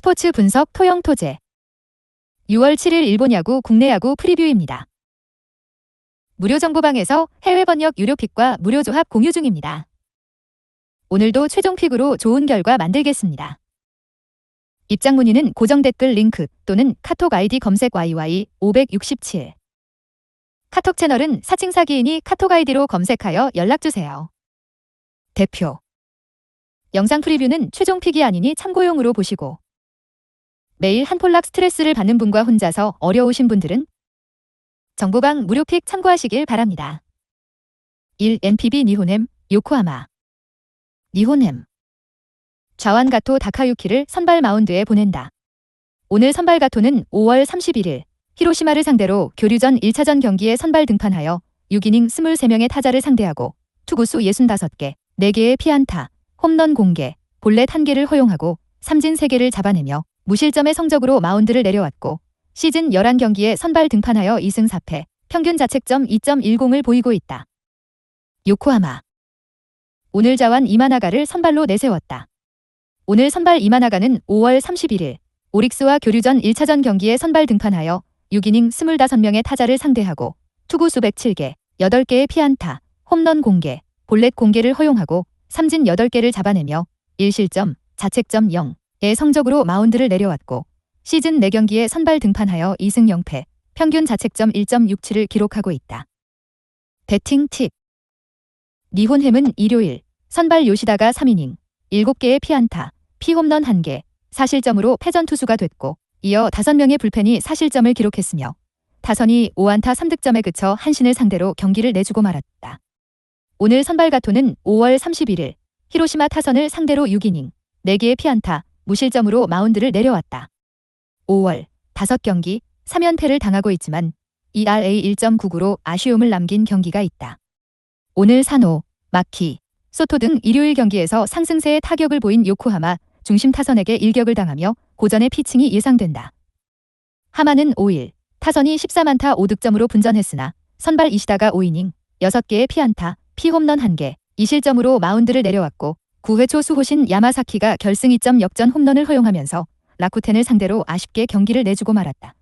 스포츠 분석 토영 토제 6월 7일 일본 야구 국내 야구 프리뷰입니다. 무료 정보방에서 해외 번역 유료 픽과 무료 조합 공유 중입니다. 오늘도 최종 픽으로 좋은 결과 만들겠습니다. 입장 문의는 고정 댓글 링크 또는 카톡 아이디 검색 YY 567 카톡 채널은 사칭 사기인이 카톡 아이디로 검색하여 연락 주세요. 대표 영상 프리뷰는 최종 픽이 아니니 참고용으로 보시고 매일 한 폴락 스트레스를 받는 분과 혼자서 어려우신 분들은 정보방 무료 픽 참고하시길 바랍니다. 1. NPB 니호넴 요코하마 니호넴 좌완 가토 다카유키를 선발 마운드에 보낸다. 오늘 선발 가토는 5월 31일 히로시마를 상대로 교류전 1차전 경기에 선발 등판하여 6이닝 23명의 타자를 상대하고 투구수 65개, 4개의 피안타, 홈런 공개, 볼넷 1개를 허용하고 삼진 3개를 잡아내며 무실점의 성적으로 마운드를 내려왔고 시즌 11경기에 선발 등판하여 2승 4패, 평균 자책점 2.10을 보이고 있다. 요코하마 오늘 자완 이마나가를 선발로 내세웠다. 오늘 선발 이마나가는 5월 31일 오릭스와 교류전 1차전 경기에 선발 등판하여 6이닝 25명의 타자를 상대하고 투구 수 107개, 8개의 피안타, 홈런 공개, 볼넷 공개를 허용하고 삼진 8개를 잡아내며 1실점, 자책점 0의 성적으로 마운드를 내려왔고 시즌 4경기에 선발 등판하여 2승 0패, 평균 자책점 1.67을 기록하고 있다. 배팅 팁 니혼햄은 일요일 선발 요시다가 3이닝 7개의 피안타, 피홈런 1개, 사실점으로 패전 투수가 됐고 이어 5명의 불펜이 사실점을 기록했으며 타선이 5안타 3득점에 그쳐 한신을 상대로 경기를 내주고 말았다. 오늘 선발 가토는 5월 31일 히로시마 타선을 상대로 6이닝 4개의 피안타, 무실점으로 마운드를 내려왔다. 5월 5경기 3연패를 당하고 있지만 ERA 1.99로 아쉬움을 남긴 경기가 있다. 오늘 산호, 마키, 소토 등 일요일 경기에서 상승세의 타격을 보인 요코하마 중심 타선에게 일격을 당하며 고전의 피칭이 예상된다. 하마는 5일 타선이 14만타 5득점으로 분전했으나 선발 이시다가 5이닝 6개의 피안타, 피홈런 1개, 2실점으로 마운드를 내려왔고 9회 초 수호신 야마사키가 결승 2점 역전 홈런을 허용하면서 라쿠텐을 상대로 아쉽게 경기를 내주고 말았다.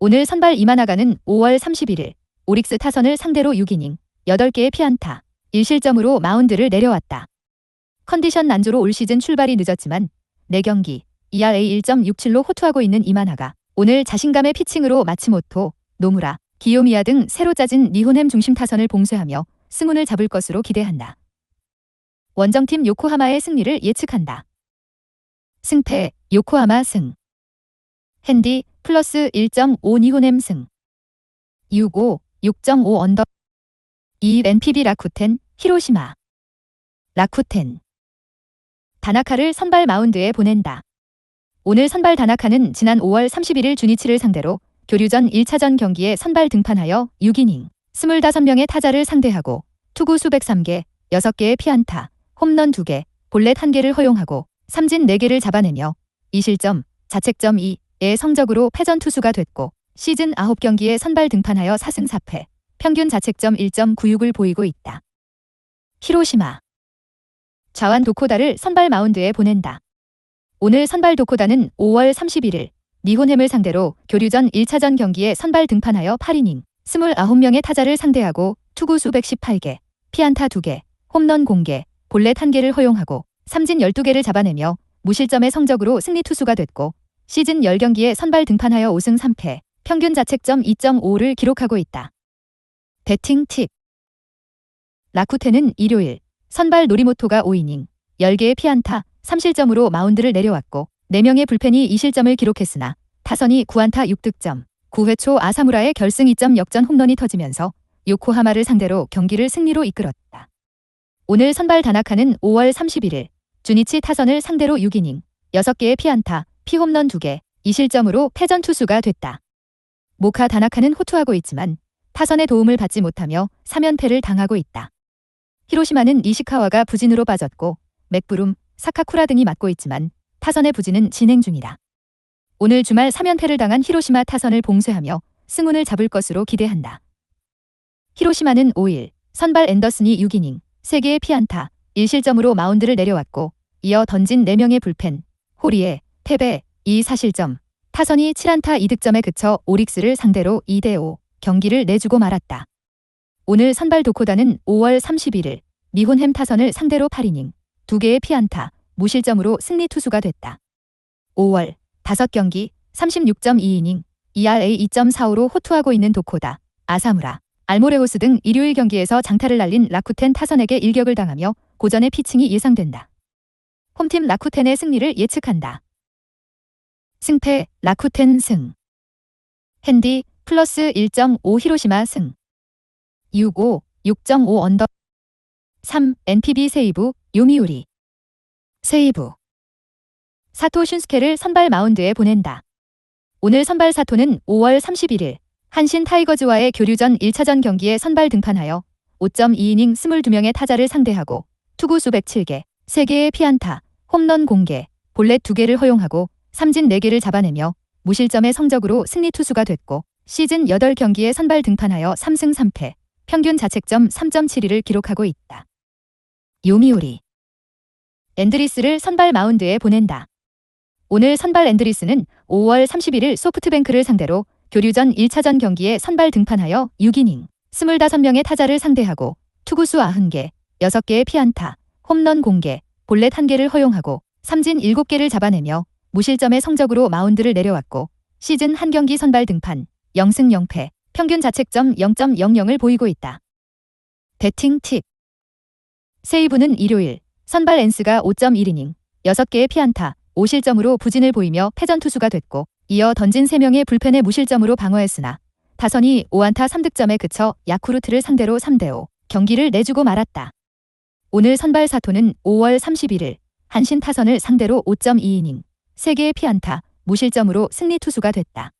오늘 선발 이마나가는 5월 31일 오릭스 타선을 상대로 6이닝 8개의 피안타, 1실점으로 마운드를 내려왔다. 컨디션 난조로 올 시즌 출발이 늦었지만 4경기 ERA 1.67로 호투하고 있는 이마나가 오늘 자신감의 피칭으로 마치모토, 노무라, 기요미야 등 새로 짜진 니혼햄 중심 타선을 봉쇄하며 승운을 잡을 것으로 기대한다. 원정팀 요코하마의 승리를 예측한다. 승패 요코하마 승. 핸디 플러스 1.5 니혼햄 승. 6.5 6.5 언더. 2 NPB 라쿠텐 히로시마. 라쿠텐. 다나카를 선발 마운드에 보낸다. 오늘 선발 다나카는 지난 5월 31일 주니치를 상대로 교류전 1차전 경기에 선발 등판하여 6이닝 25명의 타자를 상대하고 투구 수백 3개, 6개의 피안타, 홈런 2개, 볼넷 1개를 허용하고 삼진 4개를 잡아내며 2실점, 자책점 2의 성적으로 패전 투수가 됐고 시즌 9경기에 선발 등판하여 4승 4패, 평균 자책점 1.96을 보이고 있다. 히로시마 좌완 도코다를 선발 마운드에 보낸다. 오늘 선발 도코다는 5월 31일 니혼햄을 상대로 교류전 1차전 경기에 선발 등판하여 8이닝 29명의 타자를 상대하고 투구 수 118개, 피안타 2개, 홈런 공개, 볼넷 1개를 허용하고 삼진 12개를 잡아내며 무실점의 성적으로 승리 투수가 됐고 시즌 10경기에 선발 등판하여 5승 3패, 평균 자책점 2.5를 기록하고 있다. 배팅 팁 라쿠텐은 일요일 선발 노리모토가 5이닝 10개의 피안타 3실점으로 마운드를 내려왔고 4명의 불펜이 2실점을 기록했으나 타선이 9안타 6득점 9회 초 아사무라의 결승 2점 역전 홈런이 터지면서 요코하마를 상대로 경기를 승리로 이끌었다. 오늘 선발 다나카는 5월 31일 주니치 타선을 상대로 6이닝 6개의 피안타, 피홈런 2개, 2실점으로 패전 투수가 됐다. 모카 다나카는 호투하고 있지만 타선의 도움을 받지 못하며 3연패를 당하고 있다. 히로시마는 이시카와가 부진으로 빠졌고 맥부룸, 사카쿠라 등이 맡고 있지만 타선의 부진은 진행 중이다. 오늘 주말 3연패를 당한 히로시마 타선을 봉쇄하며 승운을 잡을 것으로 기대한다. 히로시마는 5일 선발 앤더슨이 6이닝 3개의 피안타 1실점으로 마운드를 내려왔고 이어 던진 4명의 불펜, 호리에 패배, 2사실점. 타선이 7안타 2득점에 그쳐 오릭스를 상대로 2대5 경기를 내주고 말았다. 오늘 선발 도코다는 5월 31일 미혼햄 타선을 상대로 8이닝, 2개의 피안타, 무실점으로 승리 투수가 됐다. 5월 5경기 36.2이닝, ERA 2.45로 호투하고 있는 도코다, 아사무라, 알모레호스 등 일요일 경기에서 장타를 날린 라쿠텐 타선에게 일격을 당하며 고전의 피칭이 예상된다. 홈팀 라쿠텐의 승리를 예측한다. 승패 라쿠텐 승 핸디 플러스 1.5 히로시마 승 6-5 6.5 언더 3 NPB 세이브 요미우리 세이브 사토 슌스케를 선발 마운드에 보낸다. 오늘 선발 사토는 5월 31일 한신 타이거즈와의 교류전 1차전 경기에 선발 등판하여 5.2이닝 22명의 타자를 상대하고 투구 수 107개, 3개의 피안타, 홈런 공개, 볼넷 2개를 허용하고 삼진 4개를 잡아내며 무실점의 성적으로 승리 투수가 됐고 시즌 8경기에 선발 등판하여 3승 3패, 평균 자책점 3.72를 기록하고 있다. 요미우리 앤드리스를 선발 마운드에 보낸다. 오늘 선발 앤드리스는 5월 31일 소프트뱅크를 상대로 교류 전 1차전 경기에 선발 등판하여 6이닝 25명의 타자를 상대하고 투구수 90개, 6개의 피안타, 홈런 공개, 볼넷 1개를 허용하고 삼진 7개를 잡아내며 무실점의 성적으로 마운드를 내려왔고 시즌 한 경기 선발 등판 0승 0패, 평균 자책점 0.00을 보이고 있다. 배팅 팁 세이브는 일요일 선발 앤스가 5.1이닝 6개의 피안타 5실점으로 부진을 보이며 패전 투수가 됐고 이어 던진 3명의 불펜의 무실점으로 방어했으나 타선이 5안타 3득점에 그쳐 야쿠르트를 상대로 3대5 경기를 내주고 말았다. 오늘 선발 사토는 5월 31일 한신 타선을 상대로 5.2이닝 3개의 피안타 무실점으로 승리 투수가 됐다.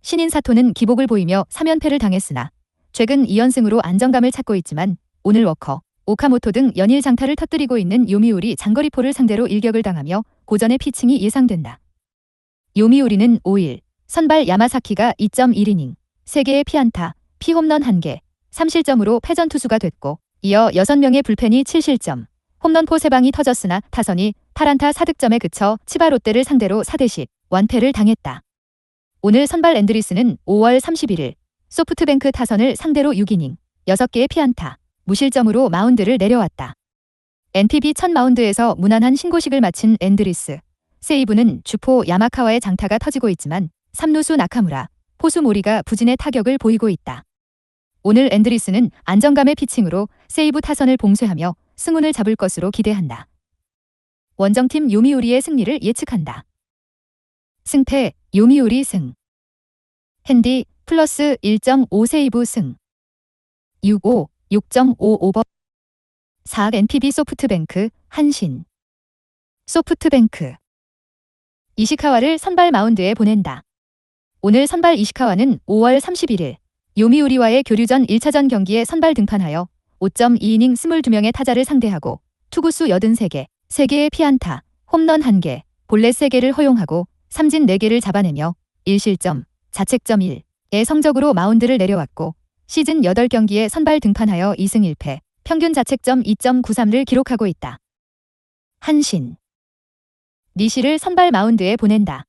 신인 사토는 기복을 보이며 3연패를 당했으나 최근 2연승으로 안정감을 찾고 있지만 오늘 워커, 오카모토 등 연일 장타를 터뜨리고 있는 요미우리 장거리포를 상대로 일격을 당하며 고전의 피칭이 예상된다. 요미우리는 5일 선발 야마사키가 2.1이닝, 3개의 피안타, 피홈런 1개, 3실점으로 패전 투수가 됐고 이어 6명의 불펜이 7실점, 홈런포 3방이 터졌으나 타선이 8안타 4득점에 그쳐 치바 롯데를 상대로 4대10 완패를 당했다. 오늘 선발 앤드리스는 5월 31일 소프트뱅크 타선을 상대로 6이닝, 6개의 피안타, 무실점으로 마운드를 내려왔다. NPB 첫 마운드에서 무난한 신고식을 마친 앤드리스. 세이브는 주포 야마카와의 장타가 터지고 있지만 삼루수 나카무라, 포수 모리가 부진의 타격을 보이고 있다. 오늘 앤드리스는 안정감의 피칭으로 세이브 타선을 봉쇄하며 승운을 잡을 것으로 기대한다. 원정팀 요미우리의 승리를 예측한다. 승패 요미우리 승 핸디 플러스 1.5 세이브 승 6-5 6.5 오버 4 NPB 소프트뱅크 한신 소프트뱅크 이시카와를 선발 마운드에 보낸다. 오늘 선발 이시카와는 5월 31일 요미우리와의 교류전 1차전 경기에 선발 등판하여 5.2이닝 22명의 타자를 상대하고 투구수 83개, 3개의 피안타, 홈런 1개, 볼넷 3개를 허용하고 삼진 4개를 잡아내며 1실점, 자책점 1의 성적으로 마운드를 내려왔고 시즌 8경기에 선발 등판하여 2승 1패, 평균 자책점 2.93를 기록하고 있다. 한신 니시를 선발 마운드에 보낸다.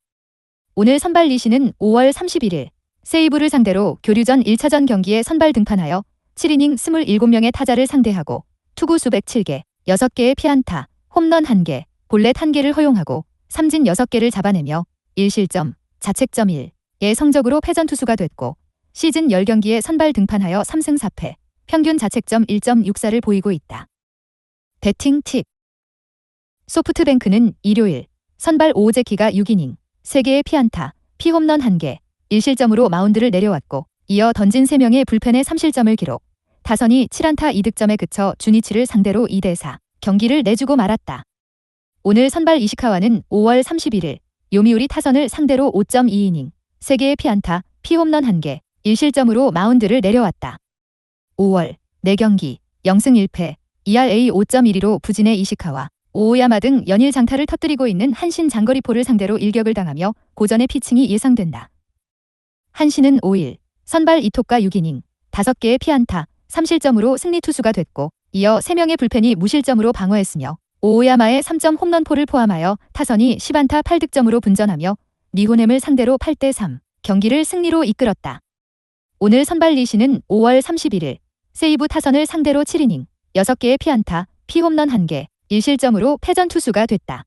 오늘 선발 니시는 5월 31일 세이브를 상대로 교류전 1차전 경기에 선발 등판하여 7이닝 27명의 타자를 상대하고 투구수 107개, 6개의 피안타, 홈런 1개, 볼넷 1개를 허용하고 삼진 6개를 잡아내며 1실점, 자책점 1의 성적으로 패전 투수가 됐고 시즌 10경기에 선발 등판하여 3승 4패, 평균 자책점 1.64를 보이고 있다. 배팅 팁 소프트뱅크는 일요일 선발 오제키가 6이닝, 3개의 피안타, 피홈런 1개, 1실점으로 마운드를 내려왔고 이어 던진 3명의 불펜의 3실점을 기록. 타선이 7안타 2득점에 그쳐 주니치를 상대로 2대4 경기를 내주고 말았다. 오늘 선발 이시카와는 5월 31일 요미우리 타선을 상대로 5.2이닝, 3개의 피안타, 피홈런 1개, 1실점으로 마운드를 내려왔다. 5월 4경기 0승 1패, ERA 5.12로 부진의 이시카와 오야마 등 연일 장타를 터뜨리고 있는 한신 장거리포를 상대로 일격을 당하며 고전의 피칭이 예상된다. 한신은 5일 선발 이토카 6이닝 5개의 피안타 3실점으로 승리 투수가 됐고 이어 3명의 불펜이 무실점으로 방어했으며 오야마의 3점 홈런포를 포함하여 타선이 10안타 8득점으로 분전하며 리호넴을 상대로 8대3 경기를 승리로 이끌었다. 오늘 선발 리시는 5월 31일 세이브 타선을 상대로 7이닝 6개의 피안타, 피홈런 1개, 1실점으로 패전 투수가 됐다.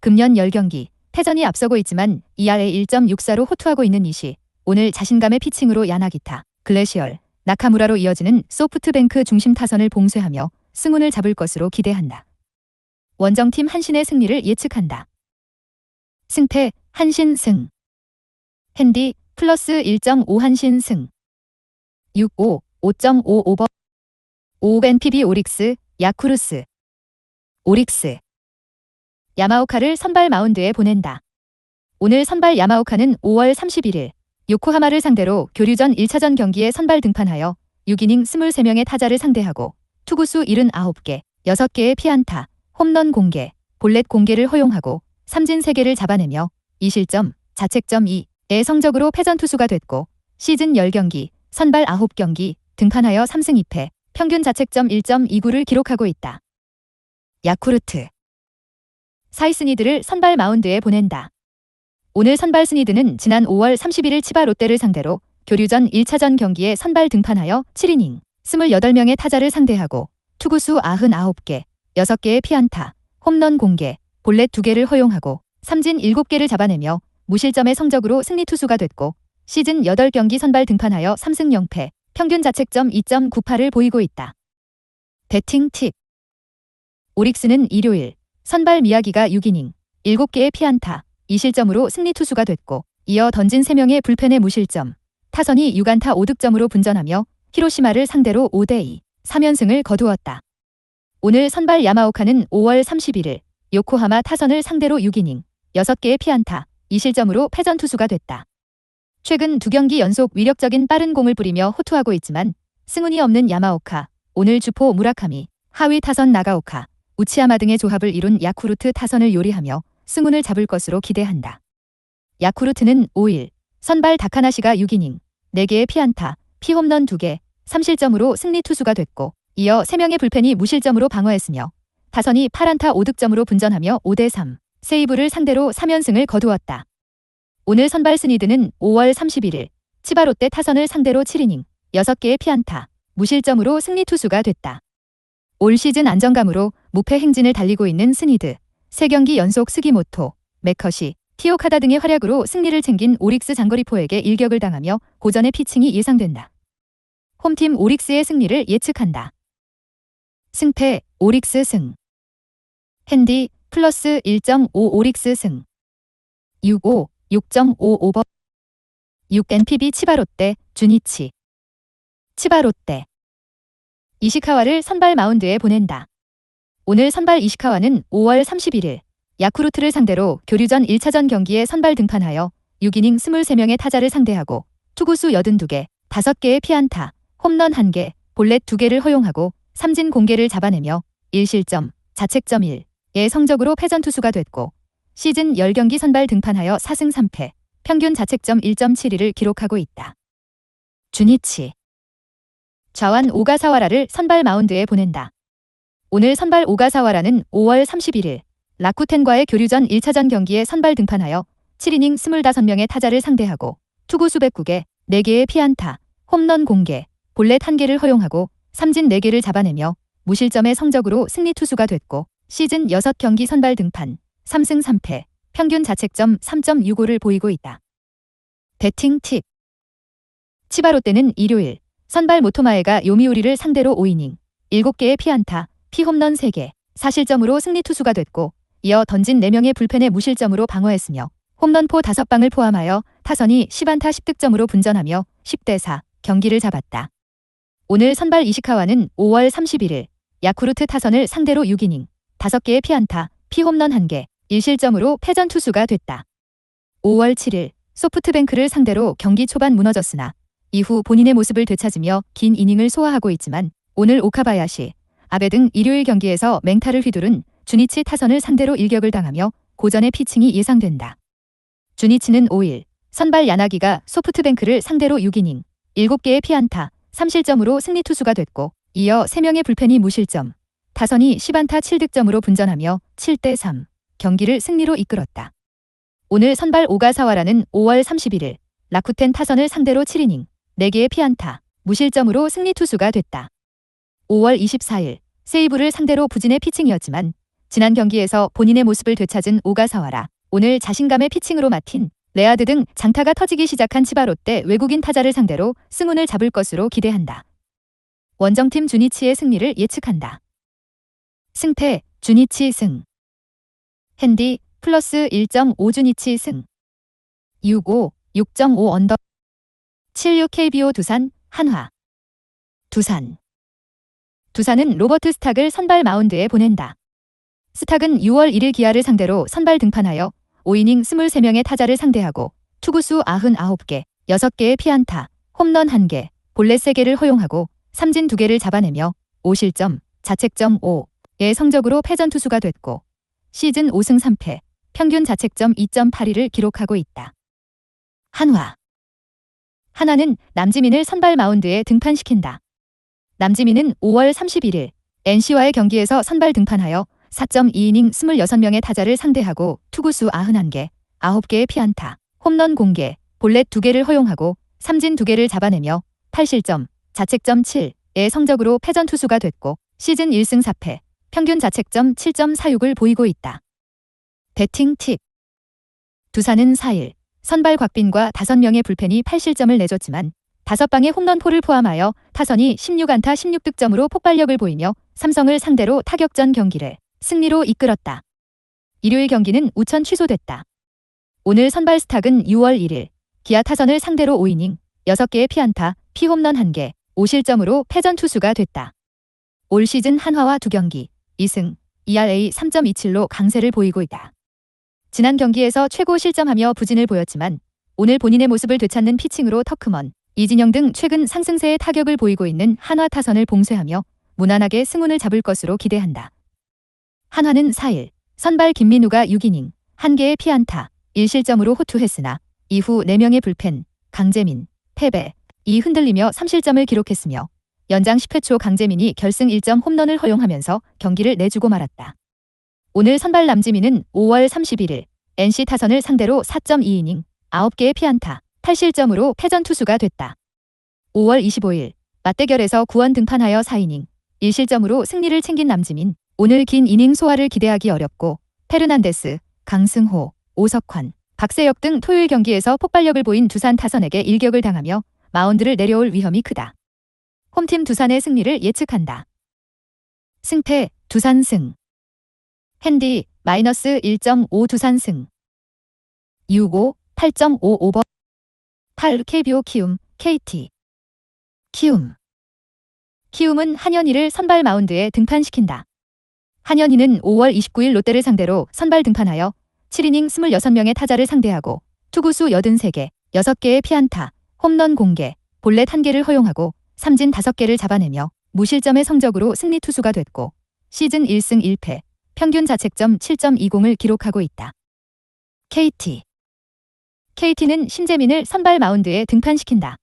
금년 10경기 패전이 앞서고 있지만 ERA 1.64로 호투하고 있는 이시 오늘 자신감의 피칭으로 야나기타, 글래시얼, 나카무라로 이어지는 소프트뱅크 중심 타선을 봉쇄하며 승운을 잡을 것으로 기대한다. 원정팀 한신의 승리를 예측한다. 승패 한신 승 핸디 플러스 1.5 한신 승 65, 5.55버 5 NPB 오릭스, 야쿠르스 오릭스 야마오카를 선발 마운드에 보낸다. 오늘 선발 야마오카는 5월 31일 요코하마를 상대로 교류전 1차전 경기에 선발 등판하여 6이닝 23명의 타자를 상대하고 투구수 79개, 6개의 피안타, 홈런 공개, 볼넷 공개를 허용하고 삼진 3개를 잡아내며 2실점, 자책점 2의 성적으로 패전 투수가 됐고 시즌 10경기, 선발 9경기 등판하여 3승 2패, 평균 자책점 1.29를 기록하고 있다. 야쿠르트 사이스니드를 선발 마운드에 보낸다. 오늘 선발 스니드는 지난 5월 31일 치바 롯데를 상대로 교류전 1차전 경기에 선발 등판하여 7이닝 28명의 타자를 상대하고 투구수 99개, 6개의 피안타, 홈런 공개, 볼넷 2개를 허용하고 삼진 7개를 잡아내며 무실점의 성적으로 승리 투수가 됐고 시즌 8경기 선발 등판하여 3승 0패, 평균 자책점 2.98을 보이고 있다. 배팅 팁 오릭스는 일요일 선발 미야기가 6이닝 7개의 피안타, 2실점으로 승리 투수가 됐고 이어 던진 3명의 불펜의 무실점, 타선이 6안타 5득점으로 분전하며 히로시마를 상대로 5대2 3연승을 거두었다. 오늘 선발 야마오카는 5월 31일 요코하마 타선을 상대로 6이닝 6개의 피안타, 2실점으로 패전 투수가 됐다. 최근 두 경기 연속 위력적인 빠른 공을 뿌리며 호투하고 있지만 승운이 없는 야마오카, 오늘 주포 무라카미, 하위 타선 나가오카, 우치야마 등의 조합을 이룬 야쿠르트 타선을 요리하며 승운을 잡을 것으로 기대한다. 야쿠르트는 5일 선발 다카나시가 6이닝 4개의 피안타, 피홈런 2개, 3실점으로 승리 투수가 됐고 이어 3명의 불펜이 무실점으로 방어했으며 타선이 8안타 5득점으로 분전하며 5대3 세이브를 상대로 3연승을 거두었다. 오늘 선발 스니드는 5월 31일 치바롯데 타선을 상대로 7이닝 6개의 피안타, 무실점으로 승리 투수가 됐다. 올 시즌 안정감으로 무패 행진을 달리고 있는 스니드, 3경기 연속 스기모토, 메커시, 티오카다 등의 활약으로 승리를 챙긴 오릭스 장거리포에게 일격을 당하며 고전의 피칭이 예상된다. 홈팀 오릭스의 승리를 예측한다. 승패 오릭스 승 핸디 플러스 1.5 오릭스 승 65, 6.55버 6 NPB 치바롯데 주니치 치바롯데 이시카와를 선발 마운드에 보낸다. 오늘 선발 이시카와는 5월 31일 야쿠르트를 상대로 교류전 1차전 경기에 선발 등판하여 6이닝 23명의 타자를 상대하고 투구수 82개, 5개의 피안타, 홈런 1개, 볼넷 2개를 허용하고 삼진 공개를 잡아내며 1실점, 자책점 1의 성적으로 패전 투수가 됐고 시즌 10경기 선발 등판하여 4승 3패, 평균 자책점 1.72를 기록하고 있다. 주니치 좌완 오가사와라를 선발 마운드에 보낸다. 오늘 선발 오가사와라는 5월 31일 라쿠텐과의 교류전 1차전 경기에 선발 등판하여 7이닝 25명의 타자를 상대하고 투구 수백 9개, 4개의 피안타, 홈런 공개, 볼넷 1개를 허용하고 삼진 4개를 잡아내며 무실점의 성적으로 승리 투수가 됐고 시즌 6경기 선발 등판 3승 3패, 평균 자책점 3.65를 보이고 있다. 배팅 팁 치바롯데는 일요일 선발 모토마에가 요미우리를 상대로 5이닝, 7개의 피안타, 피홈런 3개, 사실점으로 승리 투수가 됐고 이어 던진 4명의 불펜의 무실점으로 방어했으며 홈런포 5방을 포함하여 타선이 10안타 10득점으로 분전하며 10대 4 경기를 잡았다. 오늘 선발 이시카와는 5월 31일 야쿠르트 타선을 상대로 6이닝, 5개의 피안타, 피홈런 1개, 1실점으로 패전 투수가 됐다. 5월 7일 소프트뱅크를 상대로 경기 초반 무너졌으나 이후 본인의 모습을 되찾으며 긴 이닝을 소화하고 있지만 오늘 오카바야시, 아베 등 일요일 경기에서 맹타를 휘두른 주니치 타선을 상대로 일격을 당하며 고전의 피칭이 예상된다. 주니치는 5일 선발 야나기가 소프트뱅크를 상대로 6이닝, 7개의 피안타, 3실점으로 승리 투수가 됐고 이어 3명의 불펜이 무실점, 타선이 10안타 7득점으로 분전하며 7대3 경기를 승리로 이끌었다. 오늘 선발 오가사와라는 5월 31일 라쿠텐 타선을 상대로 7이닝 4개의 피안타 무실점으로 승리 투수가 됐다. 5월 24일 세이브를 상대로 부진의 피칭이었지만 지난 경기에서 본인의 모습을 되찾은 오가사와라 오늘 자신감의 피칭으로 맡인 레아드 등 장타가 터지기 시작한 치바 롯데 외국인 타자를 상대로 승운을 잡을 것으로 기대한다. 원정팀 주니치의 승리를 예측한다. 승패 주니치 승. 핸디 플러스 1.5 주니치 승. 6.5 6.5 언더. 76 KBO 두산 한화. 두산 두산은 로버트 스탁을 선발 마운드에 보낸다. 스탁은 6월 1일 기아를 상대로 선발 등판하여 5이닝 23명의 타자를 상대하고 투구수 99개, 6개의 피안타, 홈런 1개, 볼넷 3개를 허용하고 삼진 2개를 잡아내며 5실점, 자책점 5의 성적으로 패전 투수가 됐고 시즌 5승 3패, 평균 자책점 2.82를 기록하고 있다. 한화 하나는 남지민을 선발 마운드에 등판시킨다. 남지민은 5월 31일 NC와의 경기에서 선발 등판하여 4.2이닝 26명의 타자를 상대하고 투구수 91개, 9개의 피안타, 홈런 공개, 볼넷 2개를 허용하고 삼진 2개를 잡아내며 8실점, 자책점 7의 성적으로 패전 투수가 됐고 시즌 1승 4패, 평균 자책점 7.46을 보이고 있다. 배팅 팁 두산은 4일 선발 곽빈과 5명의 불펜이 8실점을 내줬지만 5방의 홈런포를 포함하여 타선이 16안타 16득점으로 폭발력을 보이며 삼성을 상대로 타격전 경기를 승리로 이끌었다. 일요일 경기는 우천 취소됐다. 오늘 선발 스탁은 6월 1일 기아 타선을 상대로 5이닝 6개의 피안타, 피홈런 1개, 5실점으로 패전 투수가 됐다. 올 시즌 한화와 두 경기 2승, ERA 3.27로 강세를 보이고 있다. 지난 경기에서 최고 실점하며 부진을 보였지만 오늘 본인의 모습을 되찾는 피칭으로 터크먼, 이진영 등 최근 상승세의 타격을 보이고 있는 한화 타선을 봉쇄하며 무난하게 승운을 잡을 것으로 기대한다. 한화는 4일 선발 김민우가 6이닝 1개의 피안타 1실점으로 호투했으나 이후 4명의 불펜, 강재민, 패배, 이 흔들리며 3실점을 기록했으며 연장 10회 초 강재민이 결승 1점 홈런을 허용하면서 경기를 내주고 말았다. 오늘 선발 남지민은 5월 31일 NC 타선을 상대로 4.2이닝 9개의 피안타 8실점으로 패전 투수가 됐다. 5월 25일 맞대결에서 구원 등판하여 4이닝 1실점으로 승리를 챙긴 남지민 오늘 긴 이닝 소화를 기대하기 어렵고 페르난데스, 강승호, 오석환, 박세혁 등 토요일 경기에서 폭발력을 보인 두산 타선에게 일격을 당하며 마운드를 내려올 위험이 크다. 홈팀 두산의 승리를 예측한다. 승패 두산 승 핸디 마이너스 1.5 두산 승6.5 8.5 오버 8 KBO 키움 KT 키움 키움은 한현희를 선발 마운드에 등판시킨다. 한현희는 5월 29일 롯데를 상대로 선발 등판하여 7이닝 26명의 타자를 상대하고 투구수 83개, 6개의 피안타, 홈런 공개, 볼넷 1개를 허용하고 삼진 5개를 잡아내며 무실점의 성적으로 승리 투수가 됐고 시즌 1승 1패, 평균 자책점 7.20을 기록하고 있다. KT KT는 신재민을 선발 마운드에 등판시킨다.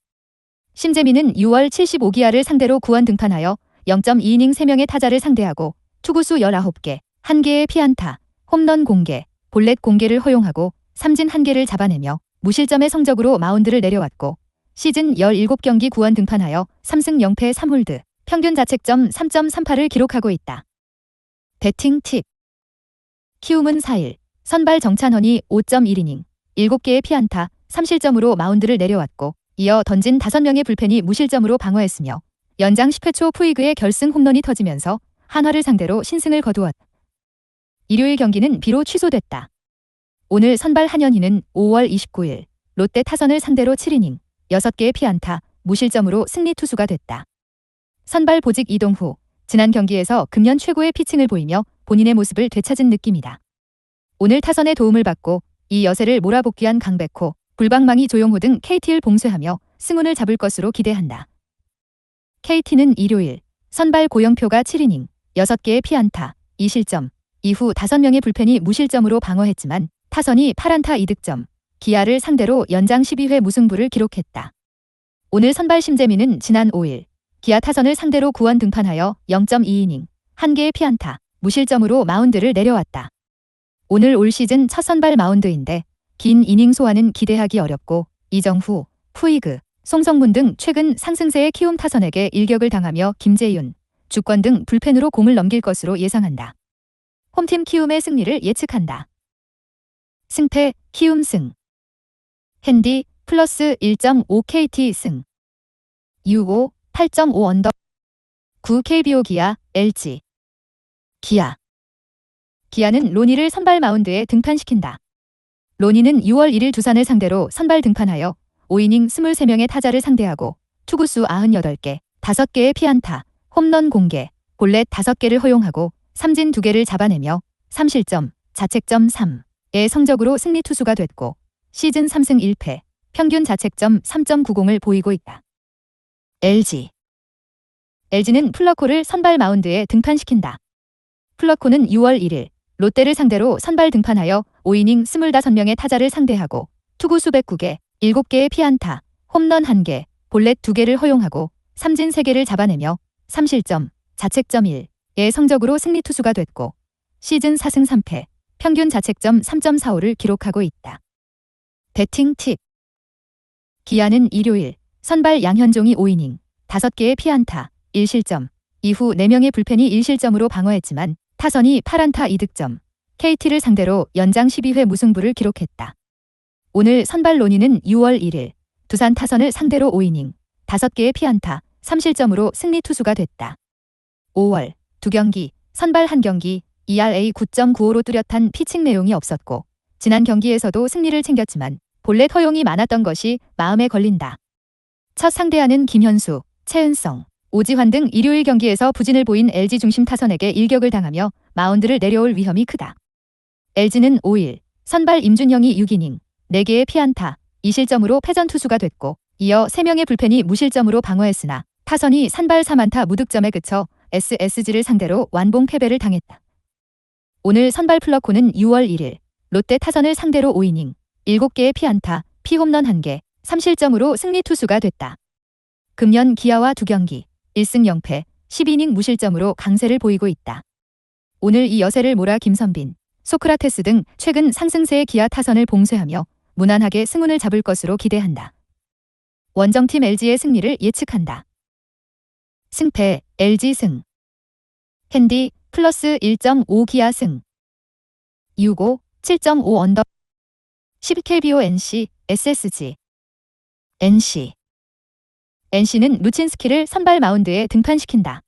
신재민은 6월 75기아를 상대로 구원 등판하여 0.2이닝 3명의 타자를 상대하고 투구수 19개, 1개의 피안타, 홈런 공개, 볼넷 공개를 허용하고 삼진 1개를 잡아내며 무실점의 성적으로 마운드를 내려왔고 시즌 17경기 구원 등판하여 3승 0패 3홀드, 평균 자책점 3.38을 기록하고 있다. 배팅 팁 키움은 4일 선발 정찬원이 5.1이닝, 7개의 피안타, 3실점으로 마운드를 내려왔고 이어 던진 5명의 불펜이 무실점으로 방어했으며 연장 10회 초 푸이그의 결승 홈런이 터지면서 한화를 상대로 신승을 거두었다. 일요일 경기는 비로 취소됐다. 오늘 선발 한현희는 5월 29일 롯데 타선을 상대로 7이닝 6개의 피안타, 무실점으로 승리 투수가 됐다. 선발 보직 이동 후 지난 경기에서 금년 최고의 피칭을 보이며 본인의 모습을 되찾은 느낌이다. 오늘 타선의 도움을 받고 이 여세를 몰아복귀한 강백호, 불방망이 조용호 등 KT를 봉쇄하며 승운을 잡을 것으로 기대한다. KT는 일요일 선발 고영표가 7이닝 6개의 피안타, 2실점, 이후 5명의 불펜이 무실점으로 방어했지만 타선이 8안타 2득점, 기아를 상대로 연장 12회 무승부를 기록했다. 오늘 선발 심재민은 지난 5일 기아 타선을 상대로 구원 등판하여 0.2이닝 1개의 피안타, 무실점으로 마운드를 내려왔다. 오늘 올 시즌 첫 선발 마운드인데 긴 이닝 소화는 기대하기 어렵고 이정후, 푸이그, 송성문 등 최근 상승세의 키움 타선에게 일격을 당하며 김재윤, 주권 등 불펜으로 공을 넘길 것으로 예상한다. 홈팀 키움의 승리를 예측한다. 승패 키움 승. 핸디 플러스 1.5 KT 승. 유고 8.5 언더. 9 KBO 기아 LG 기아 기아는 로니를 선발 마운드에 등판시킨다. 로니는 6월 1일 두산을 상대로 선발 등판하여 5이닝 23명의 타자를 상대하고 투구수 98개, 5개의 피안타, 홈런 공개, 볼넷 5개를 허용하고 삼진 2개를 잡아내며 3실점, 자책점 3의 성적으로 승리 투수가 됐고 시즌 3승 1패, 평균 자책점 3.90을 보이고 있다. LG LG는 플러코를 선발 마운드에 등판시킨다. 플러코는 6월 1일 롯데를 상대로 선발 등판하여 5이닝 25명의 타자를 상대하고 투구 수백 9개, 7개의 피안타, 홈런 1개, 볼넷 2개를 허용하고 삼진 3개를 잡아내며 3실점, 자책점 1의 성적으로 승리 투수가 됐고 시즌 4승 3패, 평균 자책점 3.45를 기록하고 있다. 배팅 팁 기아는 일요일 선발 양현종이 5이닝, 5개의 피안타, 1실점, 이후 4명의 불펜이 1실점으로 방어했지만 타선이 8안타 2득점, KT를 상대로 연장 12회 무승부를 기록했다. 오늘 선발 논의는 6월 1일 두산 타선을 상대로 5이닝, 5개의 피안타, 3실점으로 승리 투수가 됐다. 5월 두 경기, 선발 한 경기, ERA 9.95로 뚜렷한 피칭 내용이 없었고 지난 경기에서도 승리를 챙겼지만 볼넷 허용이 많았던 것이 마음에 걸린다. 첫 상대하는 김현수, 최은성, 오지환 등 일요일 경기에서 부진을 보인 LG 중심 타선에게 일격을 당하며 마운드를 내려올 위험이 크다. LG는 5일 선발 임준영이 6이닝, 4개의 피안타, 2실점으로 패전 투수가 됐고 이어 3명의 불펜이 무실점으로 방어했으나 타선이 산발 3안타 무득점에 그쳐 SSG를 상대로 완봉 패배를 당했다. 오늘 선발 플러코는 6월 1일 롯데 타선을 상대로 5이닝, 7개의 피안타, 피홈런 1개, 3실점으로 승리 투수가 됐다. 금년 기아와 두 경기, 1승 0패, 12이닝 무실점으로 강세를 보이고 있다. 오늘 이 여세를 몰아 김선빈, 소크라테스 등 최근 상승세의 기아 타선을 봉쇄하며 무난하게 승운을 잡을 것으로 기대한다. 원정팀 LG의 승리를 예측한다. 승패 LG 승 핸디 플러스 1.5 기아 승 유고 7.5 언더 10KBO NC SSG NC NC는 루친스키를 선발 마운드에 등판시킨다.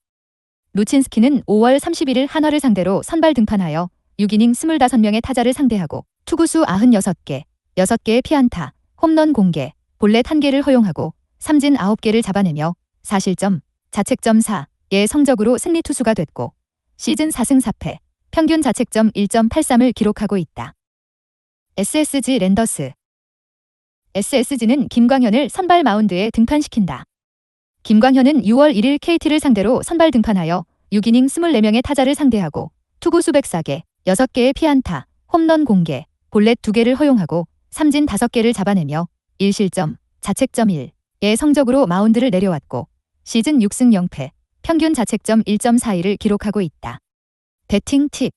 루친스키는 5월 31일 한화를 상대로 선발 등판하여 6이닝 25명의 타자를 상대하고 투구수 96개, 6개의 피안타, 홈런 공개, 볼넷 1개를 허용하고 삼진 9개를 잡아내며 4실점, 자책점 4의 성적으로 승리 투수가 됐고 시즌 4승 4패, 평균 자책점 1.83을 기록하고 있다. SSG 랜더스 SSG는 김광현을 선발 마운드에 등판시킨다. 김광현은 6월 1일 KT를 상대로 선발 등판하여 6이닝 24명의 타자를 상대하고 투구 수백 4개, 6개의 피안타, 홈런 공개, 볼넷 2개를 허용하고 삼진 5개를 잡아내며 1실점, 자책점 1의 성적으로 마운드를 내려왔고 시즌 6승 0패, 평균 자책점 1.41을 기록하고 있다. 배팅 팁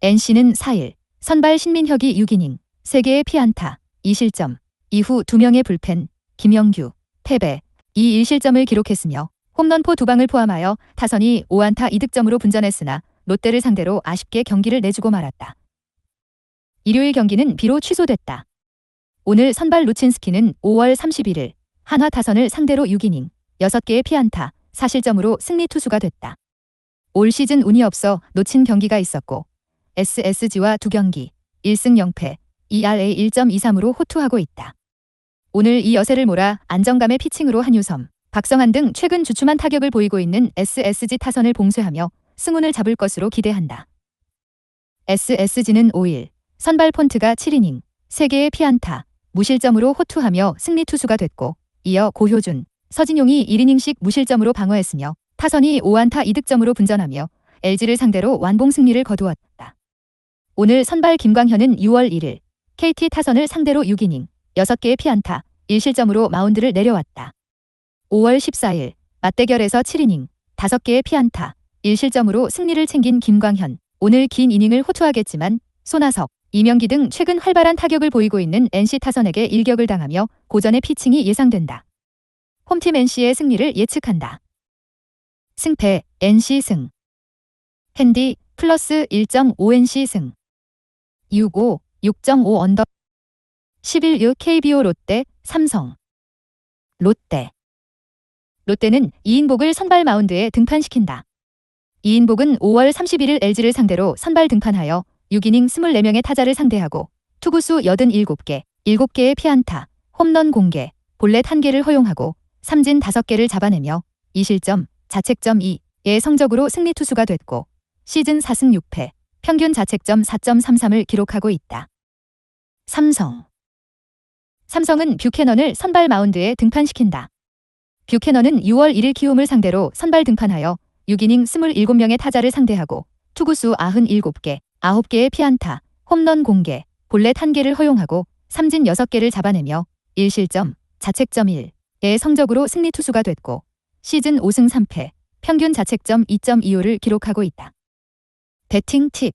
NC는 4일 선발 신민혁이 6이닝, 3개의 피안타, 2실점, 이후 2명의 불펜, 김영규, 패배, 이 1실점을 기록했으며 홈런포 2방을 포함하여 타선이 5안타 2득점으로 분전했으나 롯데를 상대로 아쉽게 경기를 내주고 말았다. 일요일 경기는 비로 취소됐다. 오늘 선발 루친스키는 5월 31일 한화 타선을 상대로 6이닝, 6개의 피안타, 4실점으로 승리 투수가 됐다. 올 시즌 운이 없어 놓친 경기가 있었고 SSG와 두 경기, 1승 0패, ERA 1.23으로 호투하고 있다. 오늘 이 여세를 몰아 안정감의 피칭으로 한유섬, 박성한 등 최근 주춤한 타격을 보이고 있는 SSG 타선을 봉쇄하며 승운을 잡을 것으로 기대한다. SSG는 5일 선발 폰트가 7이닝, 3개의 피안타, 무실점으로 호투하며 승리 투수가 됐고 이어 고효준, 서진용이 1이닝씩 무실점으로 방어했으며 타선이 5안타 2득점으로 분전하며 LG를 상대로 완봉 승리를 거두었다. 오늘 선발 김광현은 6월 1일 KT 타선을 상대로 6이닝, 6개의 피안타, 1실점으로 마운드를 내려왔다. 5월 14일 맞대결에서 7이닝, 5개의 피안타, 1실점으로 승리를 챙긴 김광현. 오늘 긴 이닝을 호투하겠지만 손아섭, 이명기 등 최근 활발한 타격을 보이고 있는 NC 타선에게 일격을 당하며 고전의 피칭이 예상된다. 홈팀 NC의 승리를 예측한다. 승패 NC 승 핸디 플러스 1.5 NC 승 6.5 6.5 언더 11 6 KBO 롯데 삼성 롯데 롯데는 이인복을 선발 마운드에 등판시킨다. 이인복은 5월 31일 LG를 상대로 선발 등판하여 6이닝 24명의 타자를 상대하고 투구수 87개, 7개의 피안타, 홈런 공개, 볼넷 1개를 허용하고 삼진 5개를 잡아내며 2실점, 자책점 2의 성적으로 승리 투수가 됐고 시즌 4승 6패, 평균 자책점 4.33을 기록하고 있다. 삼성 삼성은 뷰캐넌을 선발 마운드에 등판시킨다. 뷰캐넌은 6월 1일 키움을 상대로 선발 등판하여 6이닝 27명의 타자를 상대하고 투구수 97개, 9개의 피안타, 홈런 공개, 볼넷 1개를 허용하고 삼진 6개를 잡아내며 1실점, 자책점 1의 성적으로 승리 투수가 됐고 시즌 5승 3패, 평균 자책점 2.25를 기록하고 있다. 배팅 팁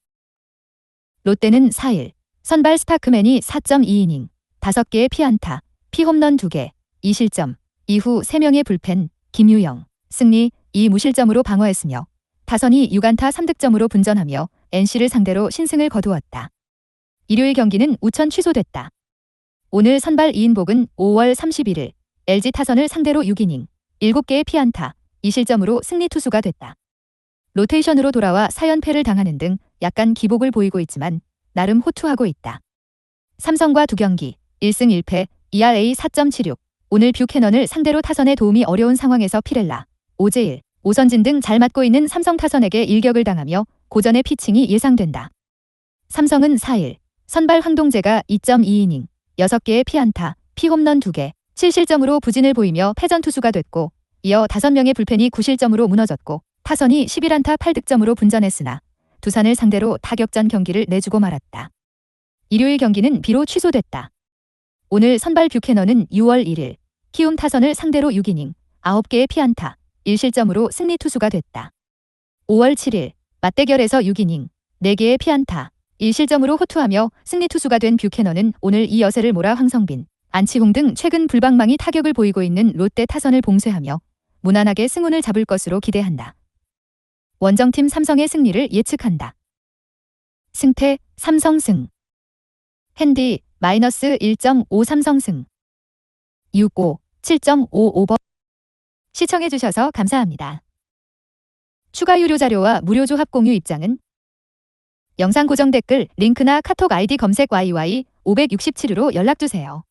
롯데는 4일 선발 스파크맨이 4.2이닝, 5개의 피안타, 피홈런 2개, 2실점, 이후 3명의 불펜, 김유영, 승리, 2무실점으로 방어했으며 타선이 6안타 3득점으로 분전하며 NC를 상대로 신승을 거두었다. 일요일 경기는 우천 취소됐다. 오늘 선발 이인복은 5월 31일 LG 타선을 상대로 6이닝, 7개의 피안타, 2실점으로 승리 투수가 됐다. 로테이션으로 돌아와 4연패를 당하는 등 약간 기복을 보이고 있지만 나름 호투하고 있다. 삼성과 두 경기, 1승 1패, ERA 4.76. 오늘 뷰캐넌을 상대로 타선에 도움이 어려운 상황에서 피렐라, 오재일, 오선진 등 잘 맞고 있는 삼성 타선에게 일격을 당하며 고전의 피칭이 예상된다. 삼성은 4일 선발 황동재가 2.2이닝, 6개의 피안타, 피홈런 2개, 7실점으로 부진을 보이며 패전 투수가 됐고 이어 5명의 불펜이 9실점으로 무너졌고 타선이 11안타 8득점으로 분전했으나 두산을 상대로 타격전 경기를 내주고 말았다. 일요일 경기는 비로 취소됐다. 오늘 선발 뷰캐너는 6월 1일 키움 타선을 상대로 6이닝, 9개의 피안타, 1실점으로 승리 투수가 됐다. 5월 7일 맞대결에서 6이닝, 4개의 피안타, 1실점으로 호투하며 승리 투수가 된 뷰캐너는 오늘 이 여세를 몰아 황성빈, 안치홍 등 최근 불방망이 타격을 보이고 있는 롯데 타선을 봉쇄하며 무난하게 승운을 잡을 것으로 기대한다. 원정팀 삼성의 승리를 예측한다. 승패 삼성승 핸디 마이너스 1.5 삼성승 6.5 7.55번 시청해주셔서 감사합니다. 추가 유료 자료와 무료 조합 공유 입장은 영상 고정 댓글 링크나 카톡 아이디 검색 YY 567으로 연락주세요.